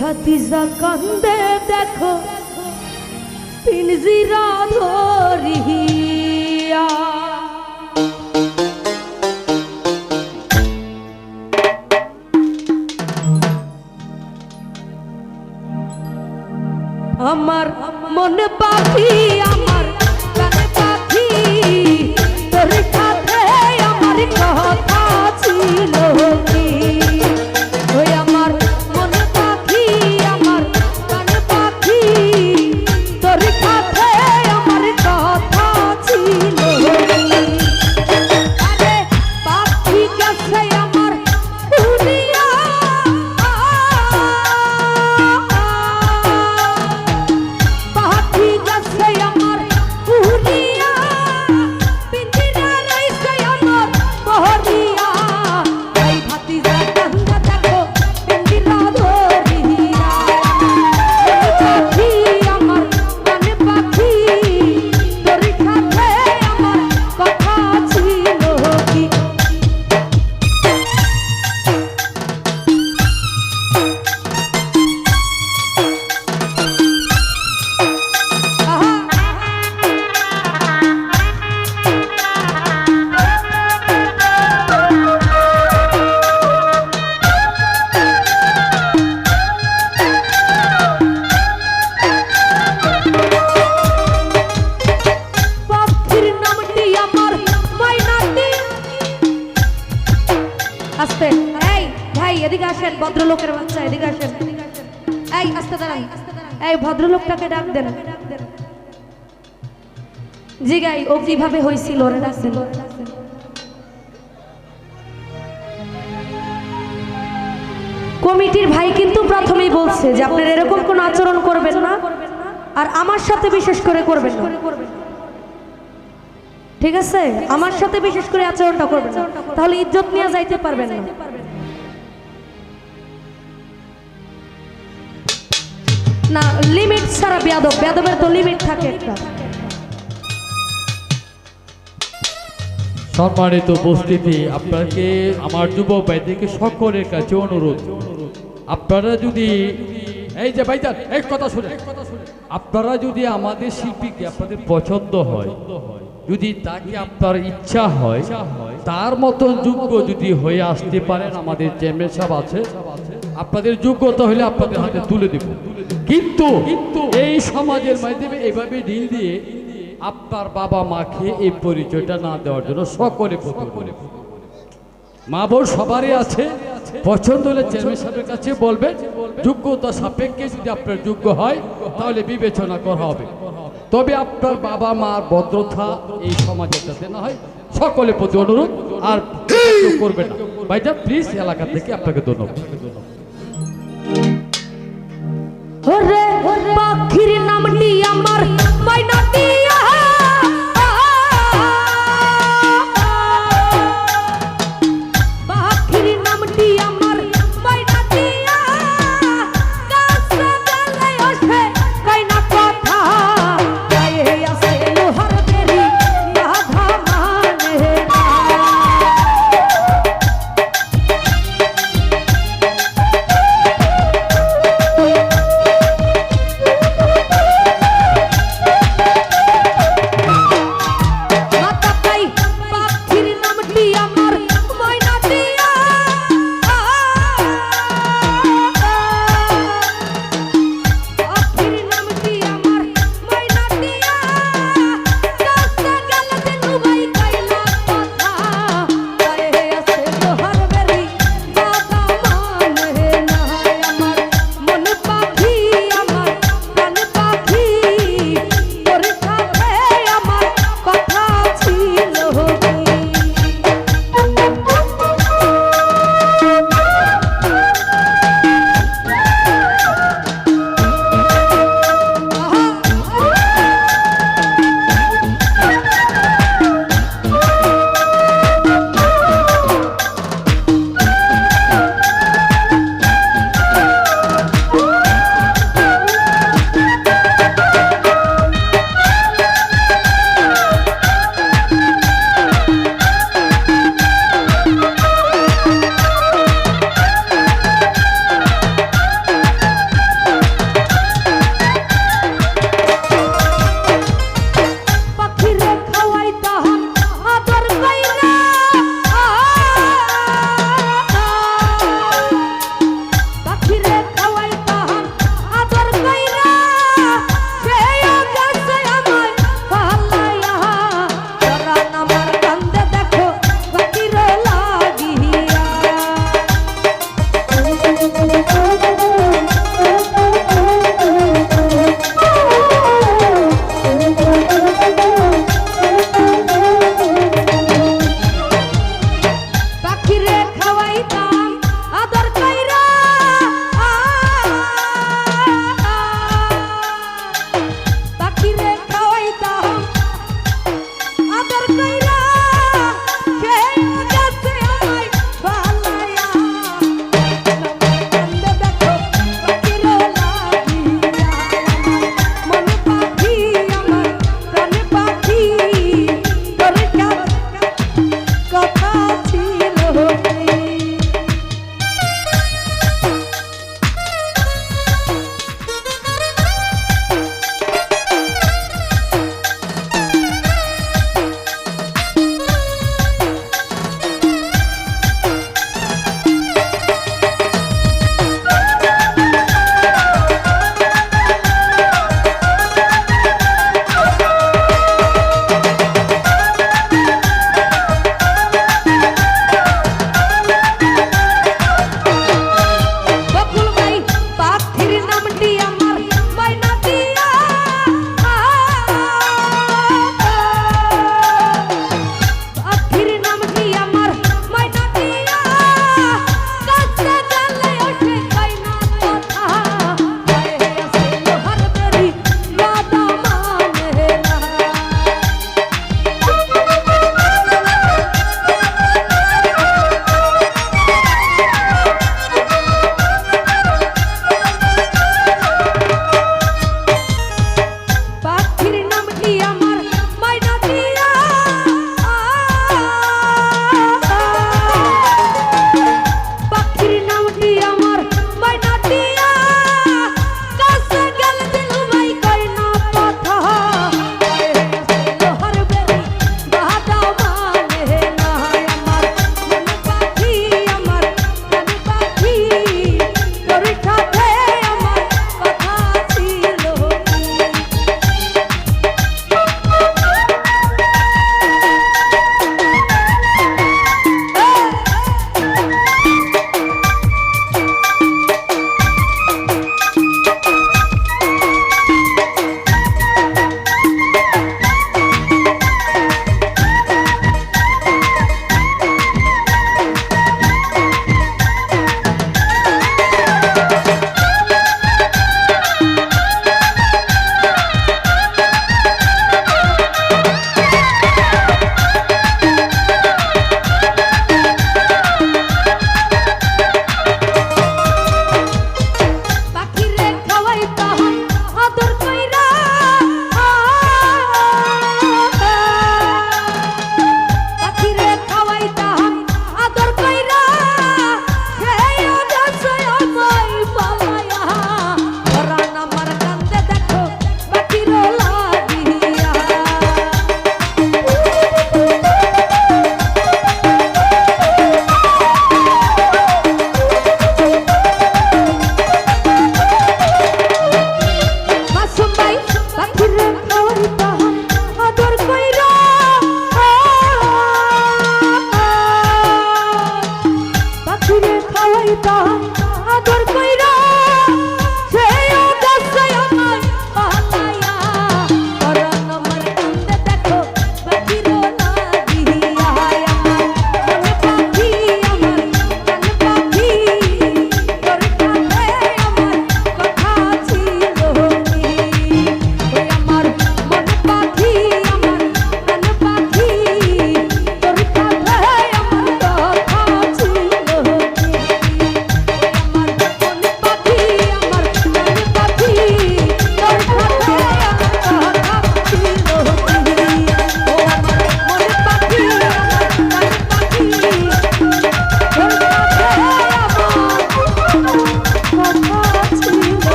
ভাতিজা কান্দে দেখো পিনজিরা ধরিয়া। আমার মনে পাখি আস্তে, এই, ভাই, এদিকে আসেন, ভদ্রলোকের বাচ্চা, এদিকে আসেন। এই, আস্তে দাঁড়ান। এই, ভদ্রলোকটাকে ডাক দেন। জিগাই ও কীভাবে হয়েছিল ডাক দেন কমিটির ভাই কিন্তু প্রথমেই বলছে যে, আপনারা এরকম কোনো আচরণ করবেন না, আর আমার সাথে বিশেষ করে করবেন না। ঠিক আছে? আমার সাথে বিশেষ করে আচরণটা করবেন তাহলে ইজ্জত নিয়ে যাইতে পারবেন না। না লিমিট ছাড়া বেয়াদব। বেয়াদবের তো লিমিট থাকে একটা। সম্মানিত উপস্থিতি আপনাকে আমার যুব ভাইদেরকে সকলের কাছে অনুরোধ। আপনারা যদি এই যে ভাইজান এক কথা শুনে। আপনারা যদি আমাদের শিল্পীকে আপনাদের পছন্দ হয় যদি তাকে আপনার ইচ্ছা হয়, তার মতন যোগ্য যদি হয়ে আসতে পারেন, আমাদের চেয়ারম্যান সাহেব আছে, আপনাদের যোগ্যতা হলে আপনাদের হাতে তুলে দেব কিন্তু এই সমাজের মাধ্যমে এভাবে ঢিল দিয়ে আপনার বাবা মাকে এই পরিচয়টা না দেওয়ার জন্য সকলে। মা বোন সবারই আছে, পছন্দ হলে চেয়ারম্যান সাহেবের কাছে বলবেন, যোগ্যতা সাপেক্ষে যদি আপনার যোগ্য হয়, তাহলে বিবেচনা করা হবে তবে আপনার বাবা মার ভদ্রতা এই সমাজে যাতে না হয় সকলে প্রতি অনুরোধ আর করবে না। ভাইটা প্লিজ এলাকা থেকে আপনাকে ধন্যবাদ। পাখির নামটি